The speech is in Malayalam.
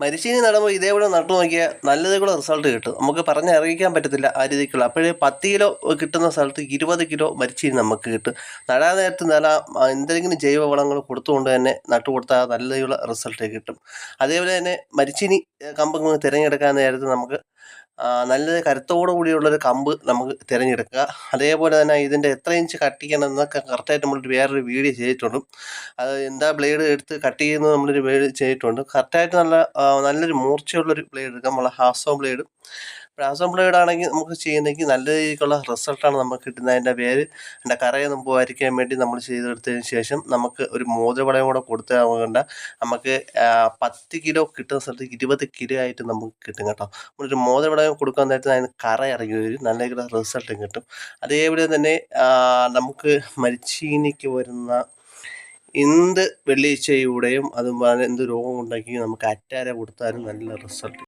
മരിച്ചീനി നടുമ്പോൾ ഇതേപോലെ നട്ടു നോക്കിയാൽ നല്ലതേക്കുള്ള റിസൾട്ട് കിട്ടും. നമുക്ക് പറഞ്ഞ് അറിയിക്കാൻ പറ്റത്തില്ല ആ രീതിക്കുള്ള. അപ്പോഴേ പത്ത് കിലോ കിട്ടുന്ന സ്ഥലത്ത് ഇരുപത് കിലോ മരിച്ചീനി നമുക്ക് കിട്ടും. നടാൻ നേരത്ത് നല്ല എന്തെങ്കിലും ജൈവ വളങ്ങൾ കൊടുത്തുകൊണ്ട് തന്നെ നട്ടു കൊടുത്താൽ നല്ലതേക്കുള്ള റിസൾട്ട് കിട്ടും. അതേപോലെ തന്നെ മരിച്ചീനി കമ്പ് തിരഞ്ഞെടുക്കാൻ നേരത്ത് നമുക്ക് നല്ല കരുത്തോടു കൂടിയുള്ളൊരു കമ്പ് നമുക്ക് തിരഞ്ഞെടുക്കുക. അതേപോലെ തന്നെ ഇതിന്റെ എത്ര ഇഞ്ച് കട്ട് ചെയ്യണം എന്നൊക്കെ കറക്റ്റായിട്ട് നമ്മളൊരു വേറൊരു വീഡിയോ ചെയ്തിട്ടുണ്ട്. അത് എന്താ ബ്ലേഡ് എടുത്ത് കട്ട് ചെയ്യുന്നത് നമ്മളൊരു വീഡിയോ ചെയ്തിട്ടുണ്ട്. കറക്റ്റായിട്ട് നല്ല നല്ലൊരു മൂർച്ചയുള്ളൊരു ബ്ലേഡ് എടുക്കുക നമ്മളെ ഹാസോ ബ്ലേഡ് ഹാസോ ബ്ലേഡ് ആണെങ്കിൽ നമുക്ക് ചെയ്യുന്നെങ്കിൽ നല്ല രീതിക്കുള്ള റിസൾട്ടാണ് നമുക്ക് കിട്ടുന്നത്. അതിന്റെ പേര് അതിന്റെ കറയൊന്നും പോകാതിരിക്കാൻ വേണ്ടി നമ്മൾ ചെയ്തെടുത്തതിന് ശേഷം നമുക്ക് ഒരു മോതിരവളയം കൂടെ കൊടുത്താൽ വേണ്ട നമുക്ക് പത്ത് കിലോ കിട്ടുന്ന സ്ഥലത്ത് ഇരുപത് കിലോ ആയിട്ട് നമുക്ക് കിട്ടും കേട്ടോ. നമ്മളൊരു മോതിരവളയം കൊടുക്കാൻ നേരത്തെ അതിന് കറ ഇറങ്ങി വരും. നല്ല രീതിയിലുള്ള റിസൾട്ടും കിട്ടും. അതേപോലെ തന്നെ നമുക്ക് മരിച്ചീനിക്ക് വരുന്ന എന്ത് വെള്ളിയാഴ്ചയുടെയും അതുപോലെ എന്ത് രോഗം ഉണ്ടെങ്കിൽ നമുക്ക് അറ്റാര കൊടുത്താലും നല്ല റിസൾട്ട്